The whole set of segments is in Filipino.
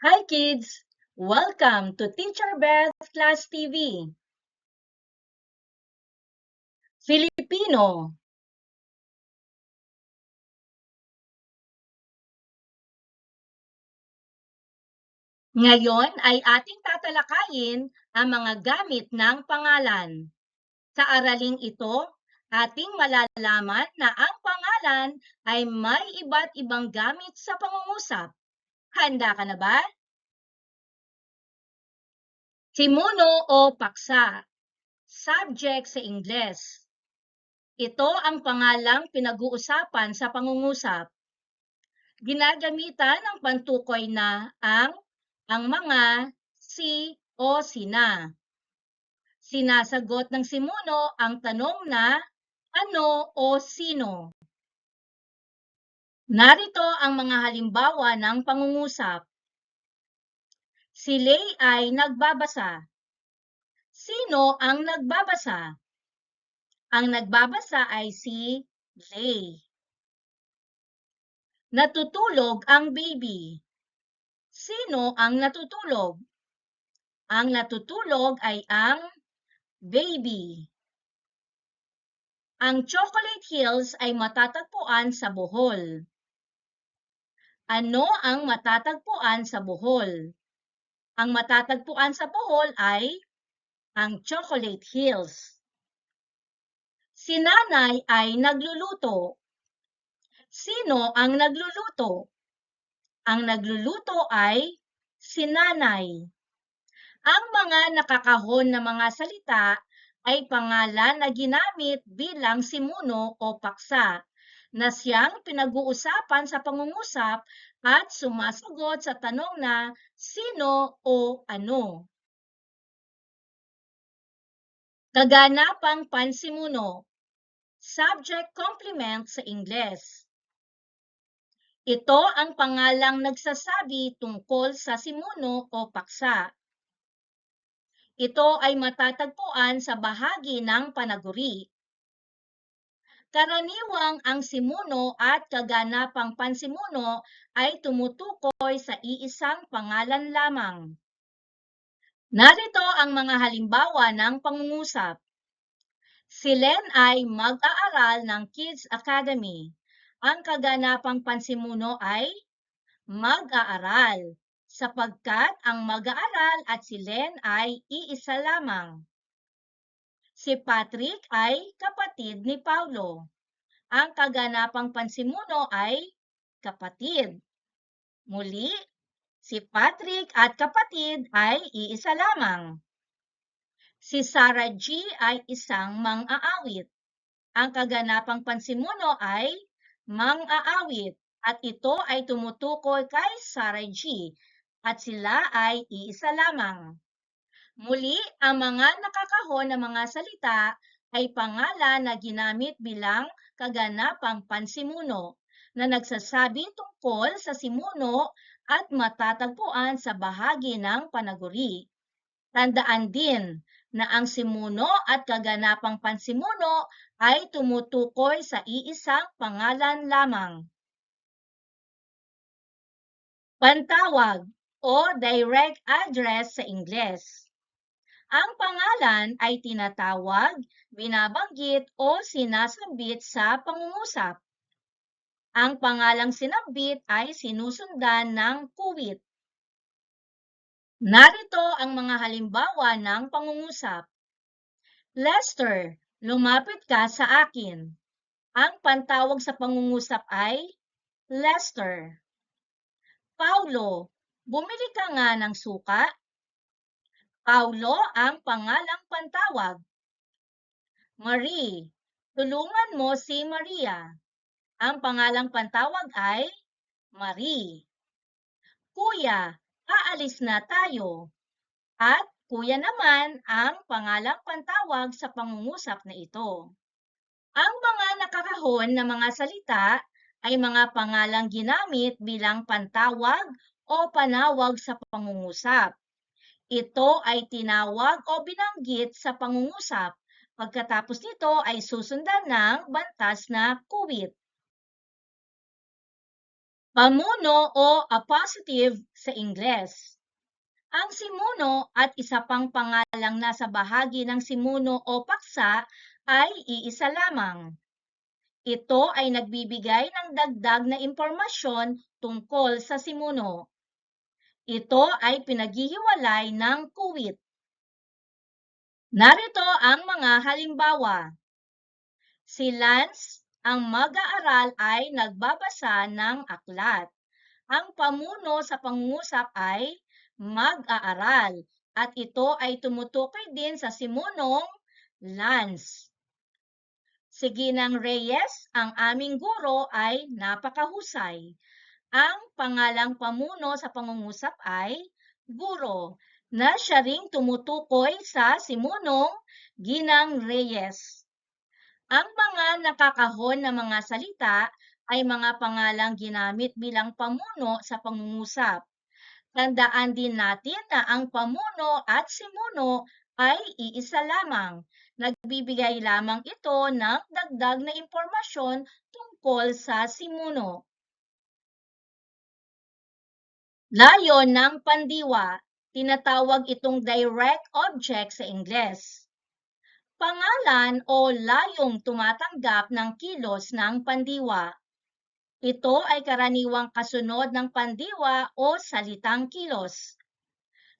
Hi kids! Welcome to Teacher Beth Class TV. Filipino. Ngayon ay ating tatalakayin ang mga gamit ng pangalan. Sa araling ito, ating malalaman na ang pangalan ay may iba't ibang gamit sa pangungusap. Handa ka na ba? Simuno o paksa. Subject sa Ingles. Ito ang pangalang pinag-uusapan sa pangungusap. Ginagamitan ng pantukoy na ang, ang mga, si o sina. Sinasagot ng simuno ang tanong na ano o sino. Narito ang mga halimbawa ng pangungusap. Si Lay ay nagbabasa. Sino ang nagbabasa? Ang nagbabasa ay si Lay. Natutulog ang baby. Sino ang natutulog? Ang natutulog ay ang baby. Ang Chocolate Hills ay matatagpuan sa Bohol. Ano ang matatagpuan sa Bohol? Ang matatagpuan sa Bohol ay ang Chocolate Hills. Si nanay ay nagluluto. Sino ang nagluluto? Ang nagluluto ay si nanay. Ang mga nakakahon na mga salita ay pangalan na ginamit bilang simuno o paksa na siyang pinag-uusapan sa pangungusap at sumasagot sa tanong na sino o ano. Kaganapang pansimuno Subject complement sa Ingles. Ito ang pangalang nagsasabi tungkol sa simuno o paksa. Ito ay matatagpuan sa bahagi ng panaguri. Karaniwang ang simuno at kaganapang pansimuno ay tumutukoy sa iisang pangalan lamang. Narito ang mga halimbawa ng pangungusap. Si Len ay mag-aaral ng Kids Academy. Ang kaganapang pansimuno ay mag-aaral sapagkat ang mag-aaral at si Len ay iisa lamang. Si Patrick ay kapatid ni Paulo. Ang kaganapang pansimuno ay kapatid. Muli, si Patrick at kapatid ay iisa lamang. Si Sarah G ay isang mang-aawit. Ang kaganapang pansimuno ay mang-aawit at ito ay tumutukoy kay Sarah G at sila ay iisa lamang. Muli, ang mga nakakahon na mga salita ay pangalan na ginamit bilang kaganapang pansimuno na nagsasabi tungkol sa simuno at matatagpuan sa bahagi ng panaguri. Tandaan din na ang simuno at kaganapang pansimuno ay tumutukoy sa iisang pangalan lamang. Pantawag o direct address sa Ingles. Ang pangalan ay tinatawag, binabanggit o sinasambit sa pangungusap. Ang pangalang sinambit ay sinusundan ng kuwit. Narito ang mga halimbawa ng pangungusap. Lester, lumapit ka sa akin. Ang pantawag sa pangungusap ay Lester. Paulo, bumili ka nga ng suka. Paulo ang pangalang pantawag. Marie, tulungan mo si Maria. Ang pangalang pantawag ay Marie. Kuya, aalis na tayo. At kuya naman ang pangalang pantawag sa pangungusap na ito. Ang mga nakakahon na mga salita ay mga pangalang ginamit bilang pantawag o panawag sa pangungusap. Ito ay tinawag o binanggit sa pangungusap. Pagkatapos nito ay susundan ng bantas na kuwit. Pamuno o appositive sa Ingles. Ang simuno at isa pang pangalang nasa bahagi ng simuno o paksa ay iisa lamang. Ito ay nagbibigay ng dagdag na impormasyon tungkol sa simuno. Ito ay pinaghihiwalay ng kuwit. Narito ang mga halimbawa. Si Lance, ang mag-aaral ay nagbabasa ng aklat. Ang pamuno sa pangungusap ay mag-aaral at ito ay tumutukoy din sa simunong Lance. Si Ginang Reyes, ang aming guro ay napakahusay. Ang pangalang pamuno sa pangungusap ay guro na siya ring tumutukoy sa simunong Ginang Reyes. Ang mga nakakahon na mga salita ay mga pangalang ginamit bilang pamuno sa pangungusap. Tandaan din natin na ang pamuno at simuno ay iisa lamang. Nagbibigay lamang ito ng dagdag na impormasyon tungkol sa simuno. Layon ng pandiwa Tinatawag itong direct object sa Ingles. Pangalan o layong tumatanggap ng kilos ng pandiwa. Ito ay karaniwang kasunod ng pandiwa o salitang kilos.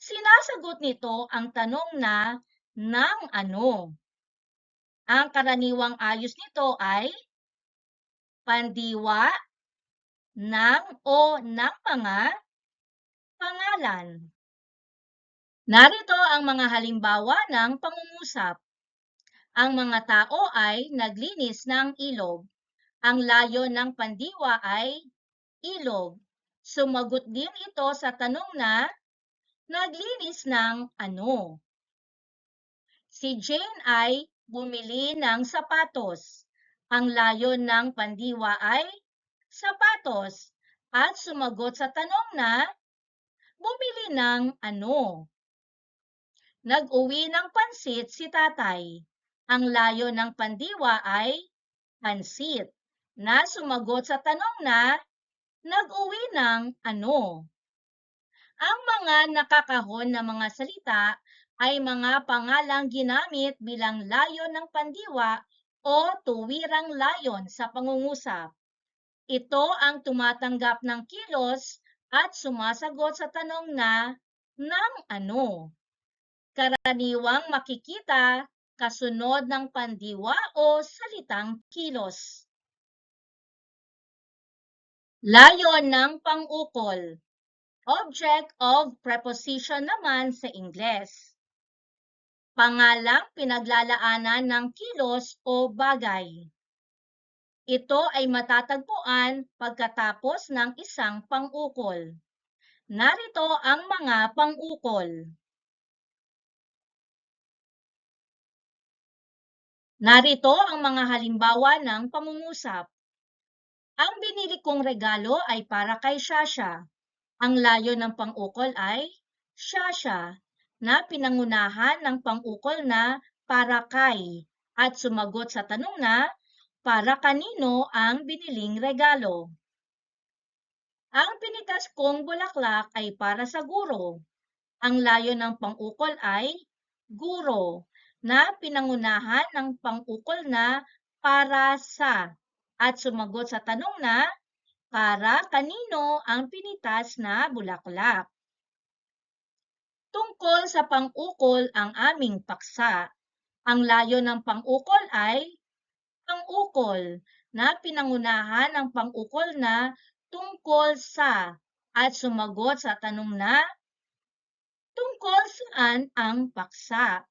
Sinasagot nito ang tanong na ng ano. Ang karaniwang ayos nito ay pandiwa, ng o ng mga pangalan. Narito ang mga halimbawa ng pangungusap. Ang mga tao ay naglinis ng ilog. Ang layo ng pandiwa ay ilog. Sumagot din ito sa tanong na naglinis ng ano. Si Jane ay bumili ng sapatos. Ang layo ng pandiwa ay sapatos. At sumagot sa tanong na bumili ng ano. Nag-uwi ng pansit si tatay. Ang layo ng pandiwa ay pansit na sumagot sa tanong na nag-uwi ng ano. Ang mga nakakahon na mga salita ay mga pangalang ginamit bilang layo ng pandiwa o tuwirang layon sa pangungusap. Ito ang tumatanggap ng kilos at sumasagot sa tanong na ng ano karaniwang makikita kasunod ng pandiwa o salitang kilos. Layon ng pang-ukol. Object of preposition naman sa Ingles. Pangalang pinaglalaanan ng kilos o bagay. Ito ay matatagpuan pagkatapos ng isang pang-ukol. Narito ang mga pang-ukol. Narito ang mga halimbawa ng pangungusap. Ang binili kong regalo ay para kay Shasha. Ang layo ng pangukol ay Shasha na pinangunahan ng pangukol na para kay at sumagot sa tanong na para kanino ang biniling regalo. Ang pinitas kong bulaklak ay para sa guro. Ang layo ng pangukol ay guro na pinangunahan ng pangukol na para sa at sumagot sa tanong na para kanino ang pinitas na bulaklak. Tungkol sa pangukol ang aming paksa. Ang layo ng pangukol ay pangukol na pinangunahan ng pangukol na tungkol sa at sumagot sa tanong na tungkol saan ang paksa.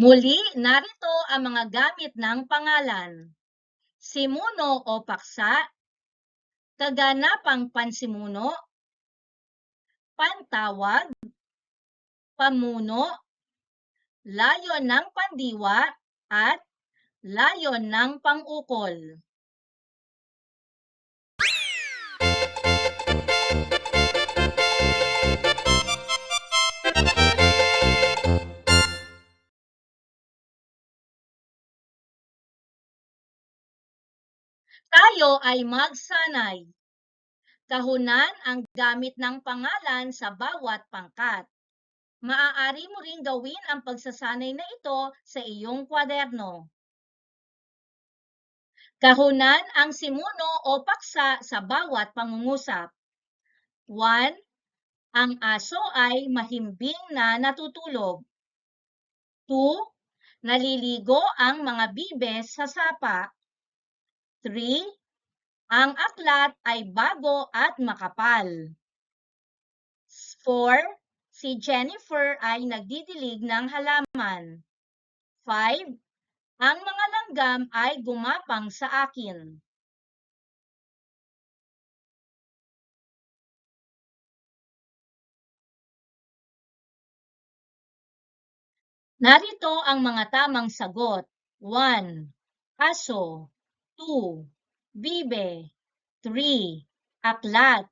Muli, narito ang mga gamit ng pangalan. Simuno o paksa, kaganapang pansimuno, pantawag, pamuno, layon ng pandiwa, at layon ng pangukol. Tayo ay magsanay. Kahunan ang gamit ng pangalan sa bawat pangkat. Maaari mo ring gawin ang pagsasanay na ito sa iyong kwaderno. Kahunan ang simuno o paksa sa bawat pangungusap. 1. Ang aso ay mahimbing na natutulog. 2. Naliligo ang mga bibes sa sapa. 3. Ang aklat ay bago at makapal. 4. Si Jennifer ay nagdidilig ng halaman. 5. Ang mga langgam ay gumapang sa akin. Narito ang mga tamang sagot. 1. Aso 2. Bibe 3. Aklat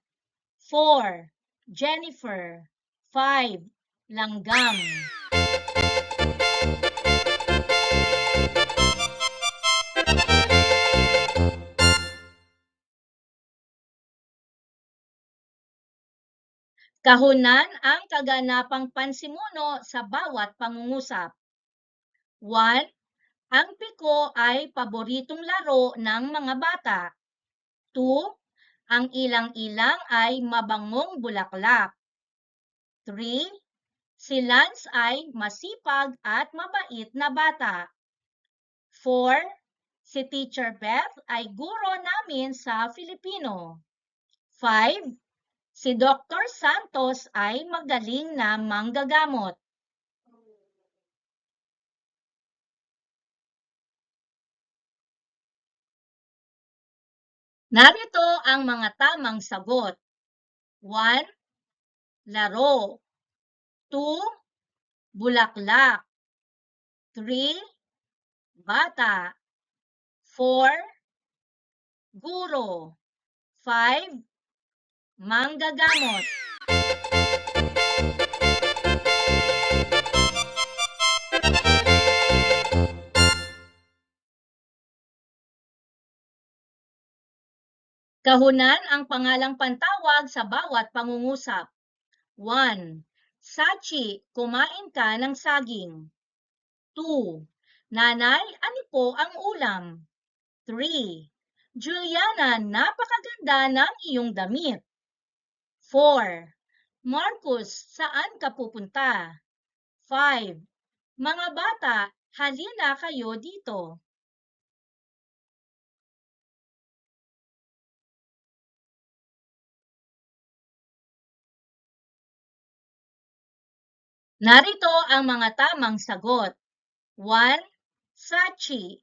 4. Jennifer 5. Langgam Kahunan ang kaganapang pansimuno sa bawat pangungusap. 1. Ang piko ay paboritong laro ng mga bata. 2. Ang ilang-ilang ay mabangong bulaklak. 3. Si Lance ay masipag at mabait na bata. 4. Si Teacher Beth ay guro namin sa Filipino. 5. Si Dr. Santos ay magaling na manggagamot. Narito ang mga tamang sagot. 1. Laro 2. Bulaklak 3. Bata 4. Guro 5. Manggagamot Kahunan ang pangalang pantawag sa bawat pangungusap. 1. Sachi, kumain ka ng saging. 2. Nanay, ano po ang ulam? 3. Juliana, napakaganda ng iyong damit. 4. Marcus, saan ka pupunta? 5. Mga bata, halina kayo dito. Narito ang mga tamang sagot. 1. Sachi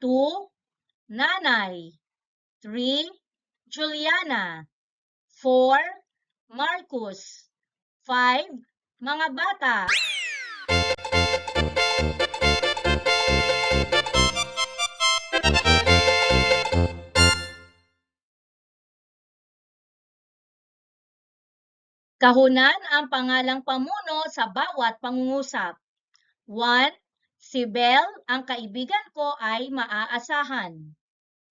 2. Nanay 3. Juliana 4. Marcus 5. Mga bata Kahunan ang pangalang pamuno sa bawat pangungusap. 1. Si Belle, ang kaibigan ko ay maaasahan.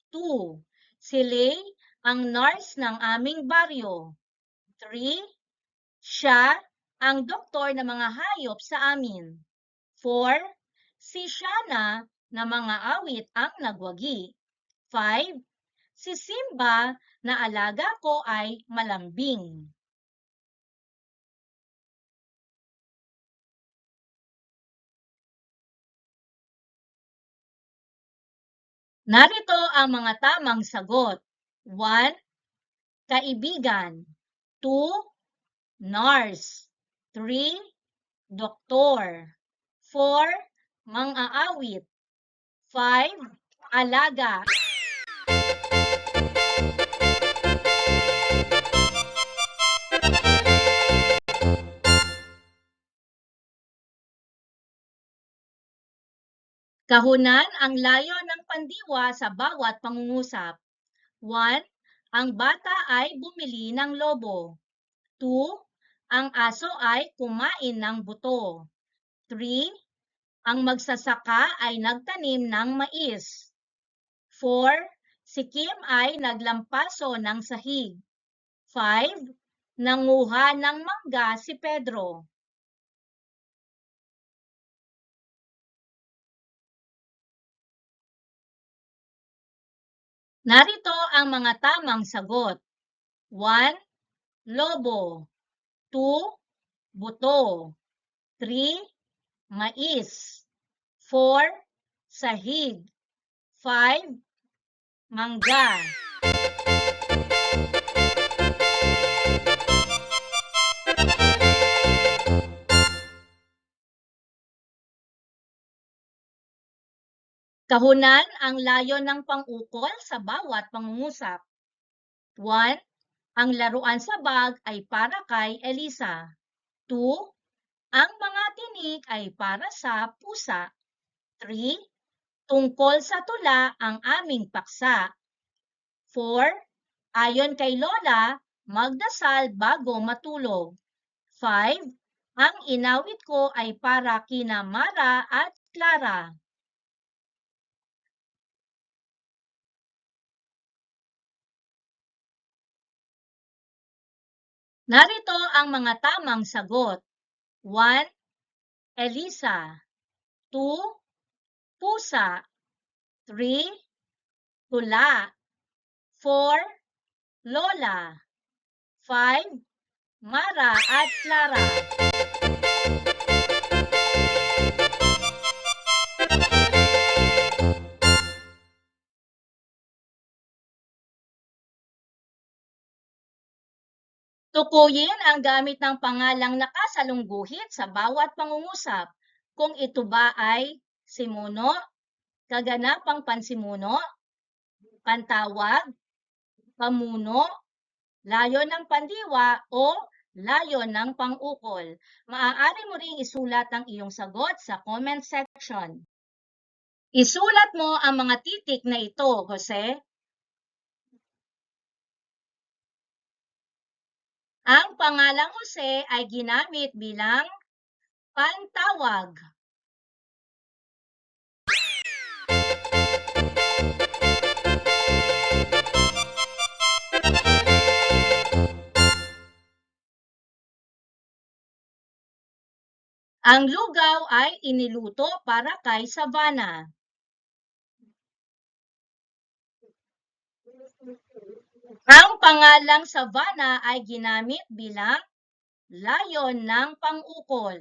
2. Si Lay, ang nurse ng aming baryo. 3. Siya, ang doktor ng mga hayop sa amin. 4. Si Shana, na mga awit ang nagwagi. 5. Si Simba, na alaga ko ay malambing. Narito ang mga tamang sagot. 1. Kaibigan 2. Nurse 3. Doktor 4. Mang-aawit 5. Alaga Kahunan ang layo pandiwa sa bawat pangungusap. 1. Ang bata ay bumili ng lobo. 2. Ang aso ay kumain ng buto. 3. Ang magsasaka ay nagtanim ng mais. 4. Si Kim ay naglampaso ng sahig. 5. Nanguha ng mangga si Pedro. Narito ang mga tamang sagot. 1. Lobo 2. Buto 3. Mais 4. Sahig 5. Mangga Kahunan ang layon ng pang-ukol sa bawat pangungusap. 1. Ang laruan sa bag ay para kay Elisa. 2. Ang mga tinik ay para sa pusa. 3. Tungkol sa tula ang aming paksa. 4. Ayon kay Lola, magdasal bago matulog. 5. Ang inawit ko ay para kina Mara at Clara. Narito ang mga tamang sagot. 1. Elisa 2. Pusa 3. Tula 4. Lola 5. Mara at Clara Tukuyin ang gamit ng pangalang nakasalungguhit sa bawat pangungusap kung ito ba ay simuno, kaganapang pansimuno, pantawag, pamuno, layon ng pandiwa o layon ng pangukol. Maaari mo ring isulat ang iyong sagot sa comment section. Isulat mo ang mga titik na ito, Jose. Ang pangalang Jose ay ginamit bilang pantawag. Ang lugaw ay iniluto para kay Savannah. Ang pangalang Savannah ay ginamit bilang layon ng pangukol.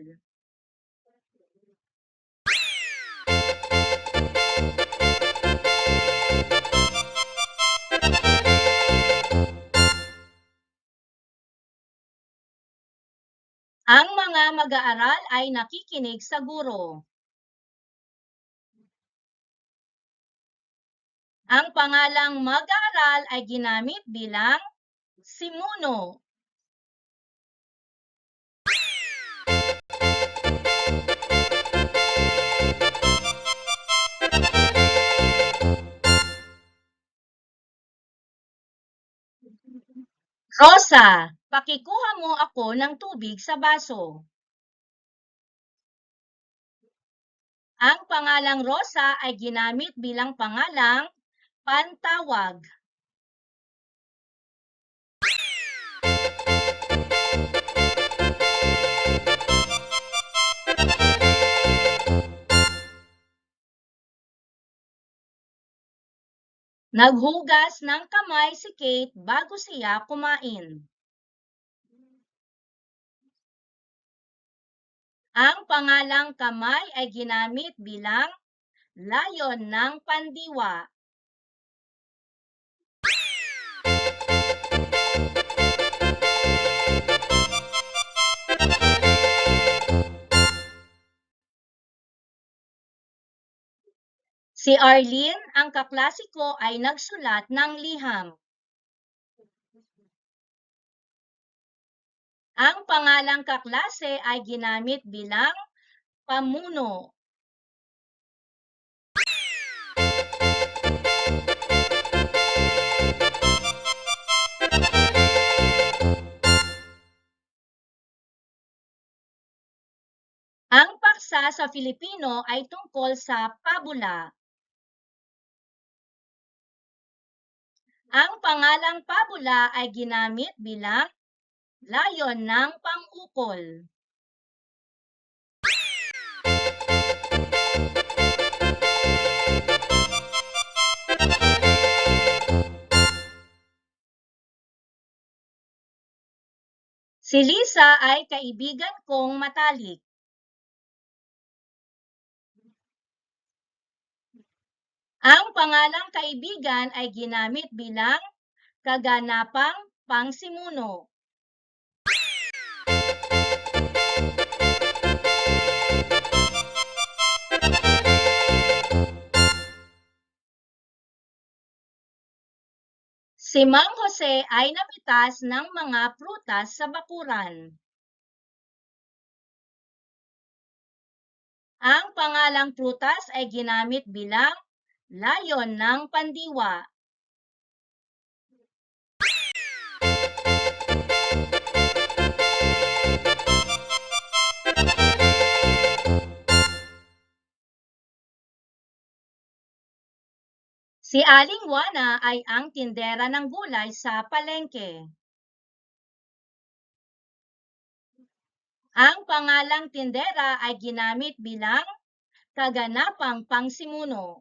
Ang mga mag-aaral ay nakikinig sa guro. Ang pangalang mag-aaral ay ginamit bilang simuno. Rosa, pakikuha mo ako ng tubig sa baso. Ang pangalang Rosa ay ginamit bilang pangalang pantawag. Naghugas ng kamay si Kate bago siya kumain. Ang pangalang kamay ay ginamit bilang layon ng pandiwa. Si Arlene, ang kaklase ko ay nagsulat ng liham. Ang pangalang kaklase ay ginamit bilang pamuno. Ang paksa sa Filipino ay tungkol sa pabula. Ang pangalang pabula ay ginamit bilang layon ng pangukol. Si Lisa ay kaibigan kong matalik. Ang pangalang kaibigan ay ginamit bilang kaganapang pangsimuno. Si Mang Jose ay napitas ng mga prutas sa bakuran. Ang pangalang prutas ay ginamit bilang layon ng pandiwa. Si Aling Juana ay ang tindera ng gulay sa palengke. Ang pangalang tindera ay ginamit bilang kaganapang pangsimuno.